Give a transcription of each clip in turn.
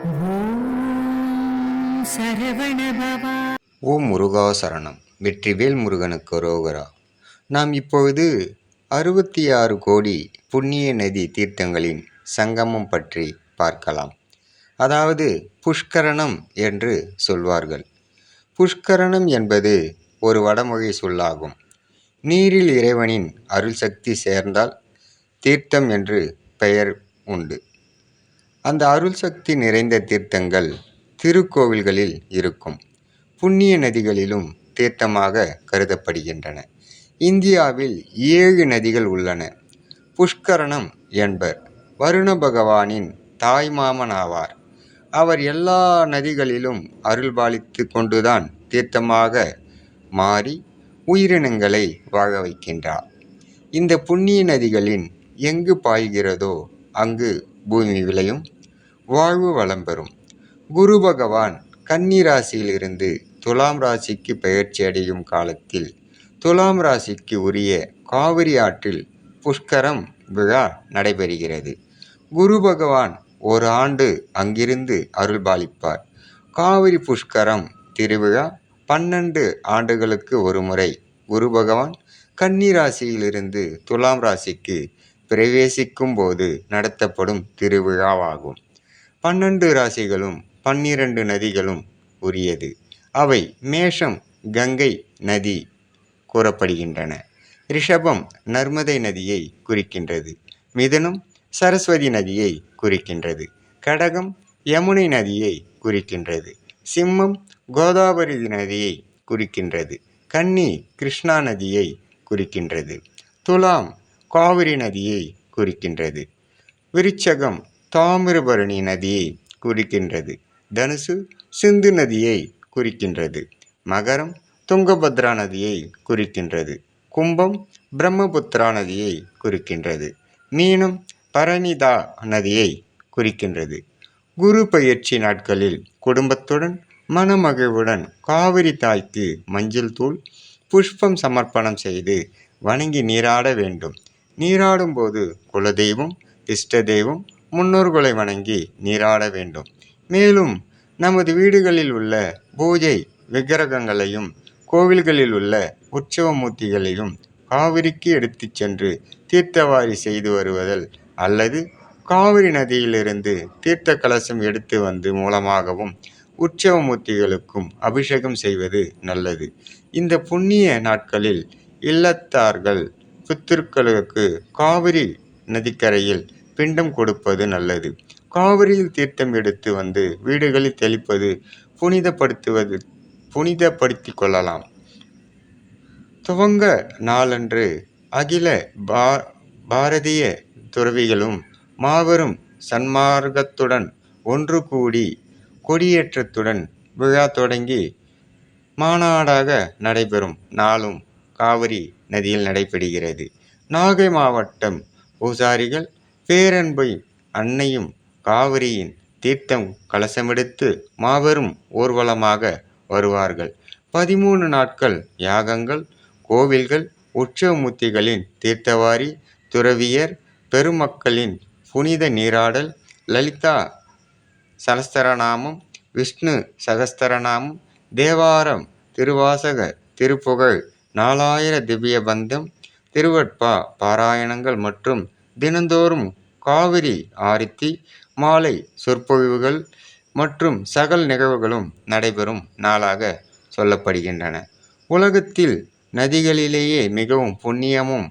ஓ ஓம் முருகா சரணம். வெற்றிவேல் முருகனுக்கு ரோகரா. நாம் இப்பொழுது அறுபத்தி ஆறு கோடி புண்ணிய நதி தீர்த்தங்களின் சங்கமம் பற்றி பார்க்கலாம். அதாவது புஷ்கரணம் என்று சொல்வார்கள். புஷ்கரணம் என்பது ஒரு வடமொழி சொல்லாகும். நீரில் இறைவனின் அருள் சக்தி சேர்ந்தால் தீர்த்தம் என்று பெயர் உண்டு. அந்த அருள் சக்தி நிறைந்த தீர்த்தங்கள் திருக்கோவில்களில் இருக்கும். புண்ணிய நதிகளிலும் தீர்த்தமாக கருதப்படுகின்றன. இந்தியாவில் ஏழு நதிகள் உள்ளன. புஷ்கரணம் என்பர். வருண பகவானின் தாய்மாமன் ஆவார் அவர் எல்லா நதிகளிலும் அருள்பாலித்து கொண்டுதான் தீர்த்தமாக மாறி உயிரினங்களை வாழ வைக்கின்றார். இந்த புண்ணிய நதிகளின் எங்கு பாய்கிறதோ அங்கு பூமி விளையும் வாழ்வு வளம் பெறும். குரு பகவான் கன்னி ராசியிலிருந்து துலாம் ராசிக்கு பெயர்ச்சி அடையும் காலத்தில் துலாம் ராசிக்கு உரிய காவிரி ஆற்றில் புஷ்கரம் விழா நடைபெறுகிறது. குரு பகவான் ஒரு ஆண்டு அங்கிருந்து அருள்பாலிப்பார் காவிரி புஷ்கரம் திருவிழா பன்னெண்டு ஆண்டுகளுக்கு ஒரு முறை குரு பகவான் கன்னி ராசியிலிருந்து துலாம் ராசிக்கு பிரவேசிக்கும் போது நடத்தப்படும் திருவிழாவாகும். பன்னெண்டு ராசிகளும் பன்னிரண்டு நதிகளும் உரியது. அவை மேஷம் கங்கை நதி கூறப்படுகின்றன. ரிஷபம் நர்மதை நதியை குறிக்கின்றது. மிதனம் சரஸ்வதி நதியை குறிக்கின்றது. கடகம் யமுனை நதியை குறிக்கின்றது. சிம்மம் கோதாவரி நதியை குறிக்கின்றது. கன்னி கிருஷ்ணா நதியை குறிக்கின்றது. துலாம் காவிரி நதியை குறிக்கின்றது. விருச்சகம் தாமிரபரணி நதியை குறிக்கின்றது. தனுசு சிந்து நதியை குறிக்கின்றது. மகரம் துங்கபத்ரா நதியை குறிக்கின்றது. கும்பம் பிரம்மபுத்திரா நதியை குறிக்கின்றது. மீனம் பரணிதா நதியை குறிக்கின்றது. குரு பயிற்சி நாட்களில் குடும்பத்துடன் மனமகிழ்வுடன் காவிரி தாய்க்கு மஞ்சள் தூள் புஷ்பம் சமர்ப்பணம் செய்து வணங்கி நீராட வேண்டும். நீராடும்போது குலதெய்வம் இஷ்ட தெய்வம் முன்னோர்களை வணங்கி நீராட வேண்டும். மேலும் நமது வீடுகளில் உள்ள பூஜை விக்கிரகங்களையும் கோவில்களில் உள்ள உற்சவ மூர்த்திகளையும் காவிரிக்கு எடுத்துச் சென்று தீர்த்தவாரி செய்து வருவதல் அல்லது காவிரி நதியிலிருந்து தீர்த்த கலசம் எடுத்து வந்து மூலமாகவும் உற்சவ மூர்த்திகளுக்கும் அபிஷேகம் செய்வது நல்லது. இந்த புண்ணிய நாட்களில் இல்லத்தார்கள் பித்திருக்களுக்கு காவிரி நதிக்கரையில் பிண்டம் கொடுப்பது நல்லது. காவிரியில் தீர்த்தம் எடுத்து வந்து வீடுகளில் தெளிப்பது புனிதப்படுத்துவது புனிதப்படுத்தி கொள்ளலாம். துவங்க நாளன்று அகில பா பாரதிய துறவிகளும் மாபெரும் சன்மார்க்கத்துடன் ஒன்று கூடி கொடியேற்றத்துடன் விழா தொடங்கி மாநாடாக நடைபெறும். நாளும் காவிரி நதியில் நடைபெறுகிறது. நாகை மாவட்டம் பூசாரிகள் பேரன்பை அன்னையும் காவிரியின் தீர்த்தம் கலசமெடுத்து மாபெரும் ஊர்வலமாக வருவார்கள். பதிமூணு நாட்கள் யாகங்கள் கோவில்கள் உற்சவமூர்த்திகளின் தீர்த்தவாரி துறவியர் பெருமக்களின் புனித நீராடல் லலிதா சலஸ்தரநாமம் விஷ்ணு சகஸ்தரநாமம் தேவாரம் திருவாசக திருப்புகழ் நாலாயிர திவ்ய பந்தம் திருவட்பா பாராயணங்கள் மற்றும் தினந்தோறும் காவிரி ஆரித்தி மாலை சொற்பொழிவுகள் மற்றும் சகல் நிகழ்வுகளும் நடைபெறும் நாளாக சொல்லப்படுகின்றன. உலகத்தில் நதிகளிலேயே மிகவும் புண்ணியமும்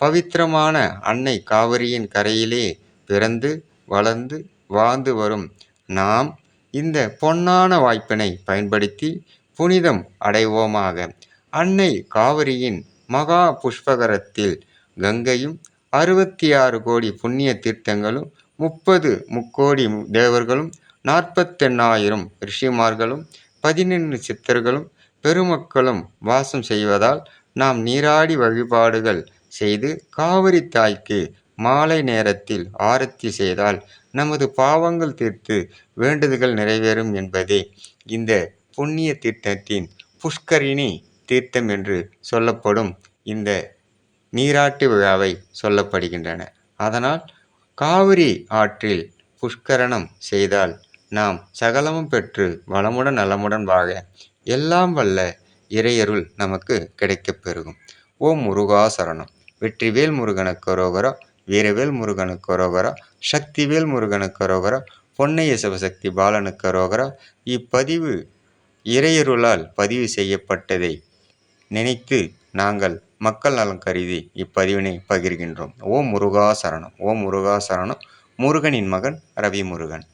பவித்திரமான அன்னை காவிரியின் கரையிலே பிறந்து வளர்ந்து வாழ்ந்து வரும் நாம் இந்த பொன்னான வாய்ப்பினை பயன்படுத்தி புனிதம் அடைவோமாக. அன்னை காவிரியின் மகா புஷ்பகரத்தில் கங்கையும் அறுபத்தி ஆறு கோடி புண்ணிய தீர்த்தங்களும் முப்பது முக்கோடி தேவர்களும் நாற்பத்தெண்ணாயிரம் ரிஷிமார்களும் பதினெண்டு சித்தர்களும் பெருமக்களும் வாசம் செய்வதால் நாம் நீராடி வழிபாடுகள் செய்து காவிரி தாய்க்கு மாலை நேரத்தில் ஆரத்தி செய்தால் நமது பாவங்கள் தீர்த்து வேண்டுதல்கள் நிறைவேறும் என்பதே இந்த புண்ணிய தீர்த்தத்தின் புஷ்கரிணி தீர்த்தம் என்று சொல்லப்படும் இந்த நீராட்டு விழாவை சொல்லப்படுகின்றன. அதனால் காவிரி ஆற்றில் புஷ்கரணம் செய்தால் நாம் சகலமும் பெற்று வளமுடன் நலமுடன் வாழ எல்லாம் வல்ல இறையருள் நமக்கு கிடைக்கப் பெருகும் ஓம் முருகா சரணம். வெற்றிவேல் முருகனுக்கு அரோகரா வீரவேல் முருகனுக்கு அரோகரா சக்திவேல் முருகனுக்கு அரோகரா பொன்னைய சிவசக்தி பாலனுக்கு அரோகரா. இப்பதிவு இறையருளால் பதிவு செய்யப்பட்டதை நினைத்து நாங்கள் மக்கள் நலம் கருதி இப்பதிவினை பகிர்கின்றோம். ஓம் முருகா சரணம் ஓம் முருகா சரணம் முருகனின் மகன் ரவி முருகன்